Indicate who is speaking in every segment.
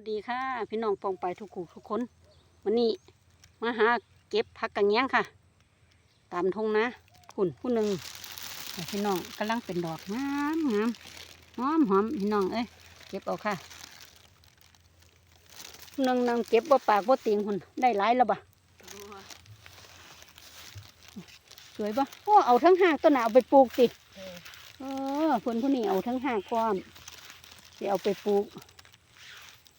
Speaker 1: วัสดีค่ะ พี่น้องปองไปทุกคู่ทุกคน วันนี้มาหาเก็บผักกระเงี้ยงค่ะ ตามทงนะหุ่นผู้หนึ่งแต่พี่น้องกำลังเป็นดอกงามงามหอมหอมพี่น้องเอ้ยเก็บเอาค่ะผู้หนึงนางเก็บว่าปากว่าติงหุ่นได้หลายแล้วบ่ะสวยปะโอ้เอาทั้งห้างต้นน่ะเอาไปปลูกสิเออคนผู้นี้เอาทั้งห้างความจะเอาไปปลูก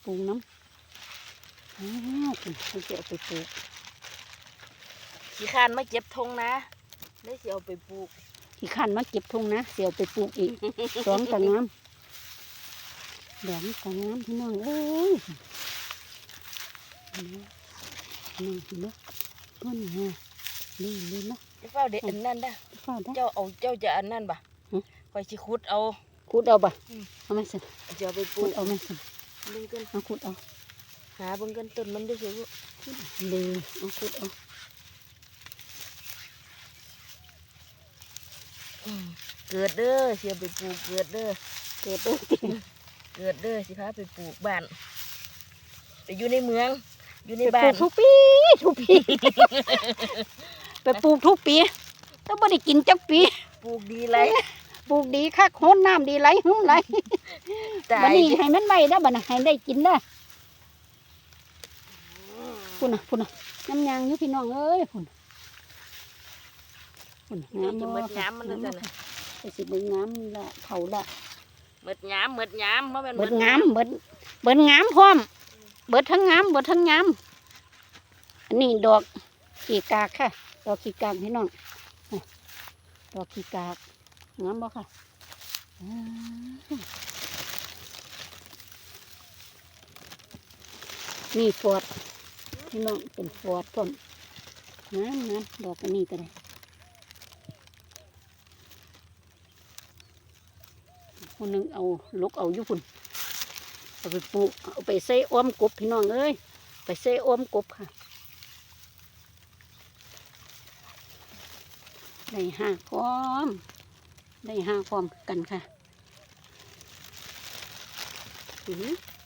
Speaker 1: ปลูกน้ำอ้าวคุณเขาจะเอาไปปลูก
Speaker 2: ขี้คร้านมาเก็บธงนะได้สิเอาไปปลูก
Speaker 1: ที่ขันมาเก็บทงนะเสียวไปปลูกอีกสองกะงามดอกกะงามพี่น้องเอ้ยนี่เห็นไหมต้นฮะนี่นี่นะ
Speaker 2: จะเฝ้าเด็ดอันนั้นได้อ
Speaker 1: ฟ้าได้
Speaker 2: เจ้าเอาเจ้าจะอันนั้นปะ
Speaker 1: หึ
Speaker 2: คอยสิขุดเอา
Speaker 1: ขุดเอาบ่
Speaker 2: อืม
Speaker 1: เอาไหมสิ
Speaker 2: จะเอาไปปลู
Speaker 1: ขุด
Speaker 2: ก
Speaker 1: เอาไหมสิ
Speaker 2: เบิ่งกัน
Speaker 1: เอาขุดเอา
Speaker 2: หาเบิ่งกันต้นมันด้วยสิลูก
Speaker 1: เลยเอาขุดเอา
Speaker 2: อืมเกิดเด้อสิเอาไปปลูกเกิดเด้อ
Speaker 1: เกิดด้วย
Speaker 2: เกิดเด้อสิพาไปปลูกบ้านไปอยู่ในเมือง อยู่ใน
Speaker 1: ไปป
Speaker 2: บ้า
Speaker 1: ลู
Speaker 2: น
Speaker 1: กทุกปีทุกปี ไปปลูกทุกปีแต่ไม่ได้กินจักปี
Speaker 2: ปลูกดีไร
Speaker 1: ปลูกดีคักโหนน้ำดีไหลหึ้มไหล
Speaker 2: ตา
Speaker 1: บัด
Speaker 2: ย
Speaker 1: นี้ให้มันไหวนะบัดนี้ให้ได้กินนะพุ่นน่ะพุ่นน่ะน้ำยางอยู่พี่น้องเอ้ยพุ่นพุ่น
Speaker 2: นี่
Speaker 1: งาม
Speaker 2: จะ
Speaker 1: บ่
Speaker 2: เมิดย้ำมันแล้วจ้ะนะ
Speaker 1: ไปสิเบิ่งงามละเขาละ
Speaker 2: เมิดย้ำเมิดย้ำเพราะมัน
Speaker 1: เบิดงามเบิดเบิดงามพร้อม เบิดทั้งงามเบิดทั้งงามอันนี้ดอกขีกากค่ะ ดอกขีกากพี่น้องนี่ดอกขีกากงามบ่ค่ะอ่า นี่ฟอดพี่น้องเป็นฟอดพร้อมงามงามดอกอันนี้ก็ได้คนหนึ่งเอาลกเอาอยู่พุ่นเอาไปปลูกเอาไปใส่อ้อมกบพี่น้องเอ้ยไปใส่อ้อมกบค่ะได้ห้าพร้อมได้ห้าพร้อมกันค่ะอือ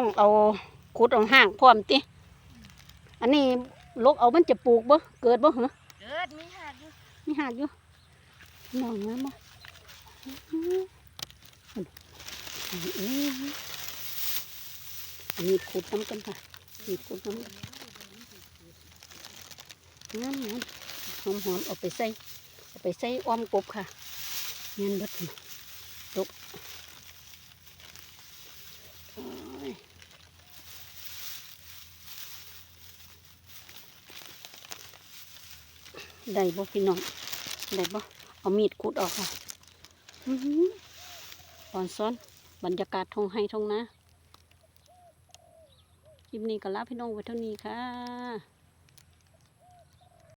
Speaker 1: ต้องเอาขุดเอาห้างพร้อมติอันนี้ลกเอามันจะปลูกบ่เกิดบ่เหรอ
Speaker 2: เกิดมีหากอยู่
Speaker 1: มีหากอยู่น้องน้ำบ่อันนี้ขุดน้ำกันค่ะนี่ขุดน้ำกันน้ำน้ำหอมหอมๆเอาไปใส่เอาไปใส่อ้อมกบค่ะเงินเบิดนี่ตกโอ้ย ได้บ่พี่น้องได้บ่เอามีดขุดออกค่ะตอนซ้อนบรรยากาศทงให้ทงนะคลิปนี้ก็ลาพี่น้องไว้เท่านี้ค่ะ